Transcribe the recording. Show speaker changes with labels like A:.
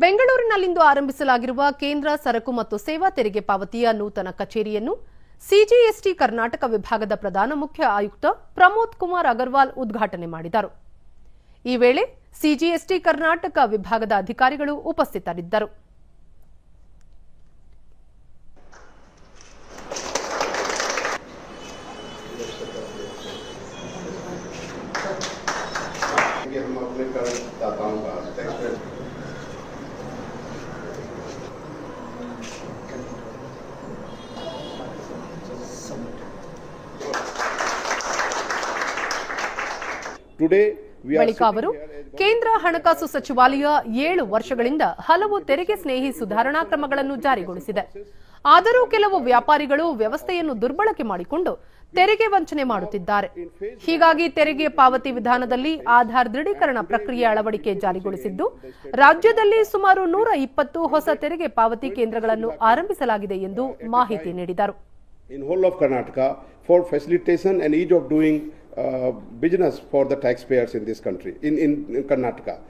A: ಬೆಂಗಳೂರಿನಲ್ಲಿಂದು ಆರಂಭಿಸಲಾಗಿರುವ ಕೇಂದ್ರ ಸರಕು ಮತ್ತು ಸೇವಾ ತೆರಿಗೆ ಪಾವತಿಯ ನೂತನ ಕಚೇರಿಯನ್ನು ಸಿಜಿಎಸ್ಟಿ ಕರ್ನಾಟಕ ವಿಭಾಗದ ಪ್ರಧಾನ ಮುಖ್ಯ ಆಯುಕ್ತ ಪ್ರಮೋದ್ ಕುಮಾರ್ ಅಗರ್ವಾಲ್ ಉದ್ಘಾಟನೆ ಮಾಡಿದರು ಈ ವೇಳೆ ಸಿಜಿಎಸ್ಟಿ ಕರ್ನಾಟಕ ವಿಭಾಗದ ಅಧಿಕಾರಿಗಳು ಉಪಸ್ಥಿತರಿದ್ದರು
B: कि हम अपने करदाताओं का
A: ಬಳಿಕ ಅವರು ಕೇಂದ್ರ ಹಣಕಾಸು ಸಚಿವಾಲಯ ಏಳು ವರ್ಷಗಳಿಂದ ಹಲವು ತೆರಿಗೆ ಸ್ನೇಹಿ ಸುಧಾರಣಾ ಕ್ರಮಗಳನ್ನು ಜಾರಿಗೊಳಿಸಿದೆ. ಆದರೂ ಕೆಲವು ವ್ಯಾಪಾರಿಗಳು ವ್ಯವಸ್ಥೆಯನ್ನು ದುರ್ಬಳಕೆ ಮಾಡಿಕೊಂಡು ತೆರಿಗೆ ವಂಚನೆ ಮಾಡುತ್ತಿದ್ದಾರೆ. ಹೀಗಾಗಿ ತೆರಿಗೆ ಪಾವತಿ ವಿಧಾನದಲ್ಲಿ ಆಧಾರ್ ದೃಢೀಕರಣ ಪ್ರಕ್ರಿಯೆ ಅಳವಡಿಕೆ ಜಾರಿಗೊಳಿಸಿದ್ದು ರಾಜ್ಯದಲ್ಲಿ ಸುಮಾರು ನೂರ ಇಪ್ಪತ್ತು ಹೊಸ ತೆರಿಗೆ ಪಾವತಿ ಕೇಂದ್ರಗಳನ್ನು ಆರಂಭಿಸಲಾಗಿದೆ ಎಂದು ಮಾಹಿತಿ ನೀಡಿದರು.
B: Uh, business for the taxpayers in this country, in, in, in Karnataka.